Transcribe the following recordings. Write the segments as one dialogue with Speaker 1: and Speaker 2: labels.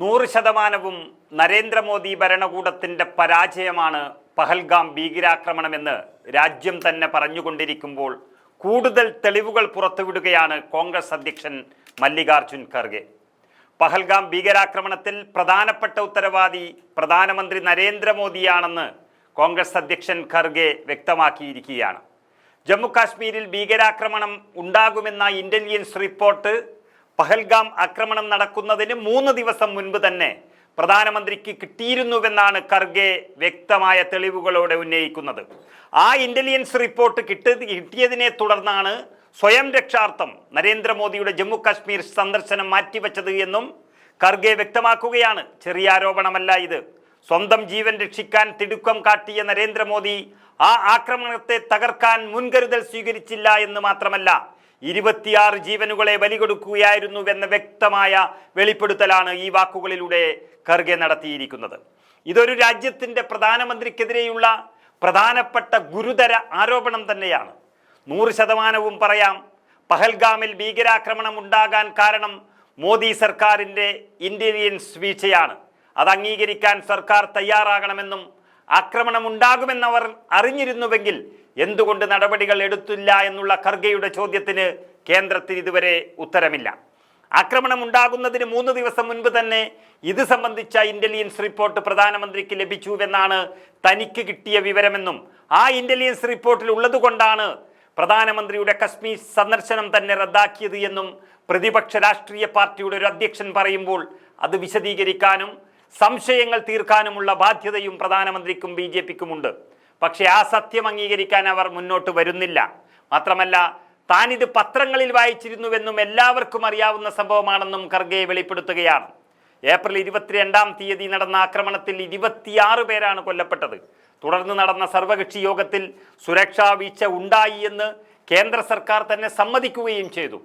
Speaker 1: നൂറ് ശതമാനവും നരേന്ദ്രമോദി ഭരണകൂടത്തിന്റെ പരാജയമാണ് പഹൽഗാം ഭീകരാക്രമണമെന്ന് രാജ്യം തന്നെ പറഞ്ഞുകൊണ്ടിരിക്കുമ്പോൾ കൂടുതൽ തെളിവുകൾ പുറത്തുവിടുകയാണ് കോൺഗ്രസ് അധ്യക്ഷൻ മല്ലികാർജുൻ ഖർഗെ. പഹൽഗാം ഭീകരാക്രമണത്തിൽ പ്രധാനപ്പെട്ട ഉത്തരവാദി പ്രധാനമന്ത്രി നരേന്ദ്രമോദിയാണെന്ന് കോൺഗ്രസ് അധ്യക്ഷൻ ഖർഗെ വ്യക്തമാക്കിയിരിക്കുകയാണ്. ജമ്മു കാശ്മീരിൽ ഭീകരാക്രമണം ഉണ്ടാകുമെന്ന ഇന്റലിജൻസ് റിപ്പോർട്ട് പഹൽഗാം ആക്രമണം നടക്കുന്നതിന് മൂന്ന് ദിവസം മുൻപ് തന്നെ പ്രധാനമന്ത്രിക്ക് കിട്ടിയിരുന്നുവെന്നാണ് ഖർഗെ വ്യക്തമായ തെളിവുകളോടെ ഉന്നയിക്കുന്നത്. ആ ഇന്റലിജൻസ് റിപ്പോർട്ട് കിട്ടി കിട്ടിയതിനെ തുടർന്നാണ് സ്വയം രക്ഷാർത്ഥം നരേന്ദ്രമോദിയുടെ ജമ്മു കാശ്മീർ സന്ദർശനം മാറ്റിവെച്ചത് എന്നും ഖർഗെ വ്യക്തമാക്കുകയാണ്. ചെറിയ ആരോപണമല്ല ഇത്. സ്വന്തം ജീവൻ രക്ഷിക്കാൻ തിടുക്കം കാട്ടിയ നരേന്ദ്രമോദി ആ ആക്രമണത്തെ തകർക്കാൻ മുൻകരുതൽ സ്വീകരിച്ചില്ല എന്ന് മാത്രമല്ല ഇരുപത്തിയാറ് ജീവനുകളെ ബലികൊടുക്കുകയായിരുന്നുവെന്ന വ്യക്തമായ വെളിപ്പെടുത്തലാണ് ഈ വാക്കുകളിലൂടെ ഖർഗെ നടത്തിയിരിക്കുന്നത്. ഇതൊരു രാജ്യത്തിന്റെ പ്രധാനമന്ത്രിക്കെതിരെയുള്ള പ്രധാനപ്പെട്ട ഗുരുതര ആരോപണം തന്നെയാണ്. നൂറ് ശതമാനവും പറയാം പഹൽഗാമിൽ ഭീകരാക്രമണം ഉണ്ടാകാൻ കാരണം മോദി സർക്കാരിന്റെ ഇന്റലിജൻസ് വീഴ്ചയാണ്. അത് അംഗീകരിക്കാൻ സർക്കാർ തയ്യാറാകണമെന്നും ആക്രമണം ഉണ്ടാകുമെന്നവർ അറിഞ്ഞിരുന്നുവെങ്കിൽ എന്തുകൊണ്ട് നടപടികൾ എടുത്തില്ല എന്നുള്ള ഖർഗയുടെ ചോദ്യത്തിന് കേന്ദ്രത്തിന് ഇതുവരെ ഉത്തരമില്ല. ആക്രമണം ഉണ്ടാകുന്നതിന് മൂന്ന് ദിവസം മുൻപ് തന്നെ ഇത് സംബന്ധിച്ച ഇന്റലിജൻസ് റിപ്പോർട്ട് പ്രധാനമന്ത്രിക്ക് ലഭിച്ചുവെന്നാണ് തനിക്ക് കിട്ടിയ വിവരമെന്നും ആ ഇന്റലിജൻസ് റിപ്പോർട്ടിൽ ഉള്ളതുകൊണ്ടാണ് പ്രധാനമന്ത്രിയുടെ കശ്മീർ സന്ദർശനം തന്നെ റദ്ദാക്കിയത് എന്നും പ്രതിപക്ഷ രാഷ്ട്രീയ പാർട്ടിയുടെ ഒരു അധ്യക്ഷൻ പറയുമ്പോൾ അത് വിശദീകരിക്കാനും സംശയങ്ങൾ തീർക്കാനുമുള്ള ബാധ്യതയും പ്രധാനമന്ത്രിക്കും ബി ജെ പിക്കുമുണ്ട്. പക്ഷേ ആ സത്യം അംഗീകരിക്കാൻ അവർ മുന്നോട്ട് വരുന്നില്ല. മാത്രമല്ല താനിത് പത്രങ്ങളിൽ വായിച്ചിരുന്നുവെന്നും എല്ലാവർക്കും അറിയാവുന്ന സംഭവമാണെന്നും ഖർഗെ വെളിപ്പെടുത്തുകയാണ്. ഏപ്രിൽ ഇരുപത്തിരണ്ടാം തീയതി നടന്ന ആക്രമണത്തിൽ ഇരുപത്തിയാറ് പേരാണ് കൊല്ലപ്പെട്ടത്. തുടർന്ന് നടന്ന സർവകക്ഷി യോഗത്തിൽ സുരക്ഷാ വീഴ്ച ഉണ്ടായി എന്ന് കേന്ദ്ര സർക്കാർ തന്നെ സമ്മതിക്കുകയും ചെയ്തു.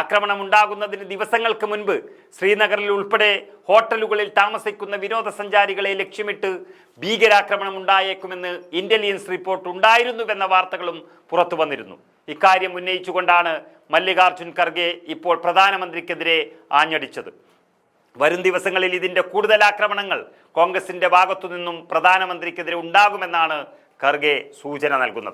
Speaker 1: ആക്രമണം ഉണ്ടാകുന്നതിന് ദിവസങ്ങൾക്ക് മുൻപ് ശ്രീനഗറിൽ ഉൾപ്പെടെ ഹോട്ടലുകളിൽ താമസിക്കുന്ന വിനോദസഞ്ചാരികളെ ലക്ഷ്യമിട്ട് ഭീകരാക്രമണം ഉണ്ടായേക്കുമെന്ന് ഇന്റലിജൻസ് റിപ്പോർട്ട് ഉണ്ടായിരുന്നുവെന്ന വാർത്തകളും പുറത്തു വന്നിരുന്നു. ഇക്കാര്യം ഉന്നയിച്ചുകൊണ്ടാണ് മല്ലികാർജുൻ ഖർഗെ ഇപ്പോൾ പ്രധാനമന്ത്രിക്കെതിരെ ആഞ്ഞടിച്ചത്. വരും ദിവസങ്ങളിൽ ഇതിന്റെ കൂടുതൽ ആക്രമണങ്ങൾ കോൺഗ്രസിന്റെ ഭാഗത്തു നിന്നും പ്രധാനമന്ത്രിക്കെതിരെ ഉണ്ടാകുമെന്നാണ് ഖർഗെ സൂചന നൽകുന്നത്.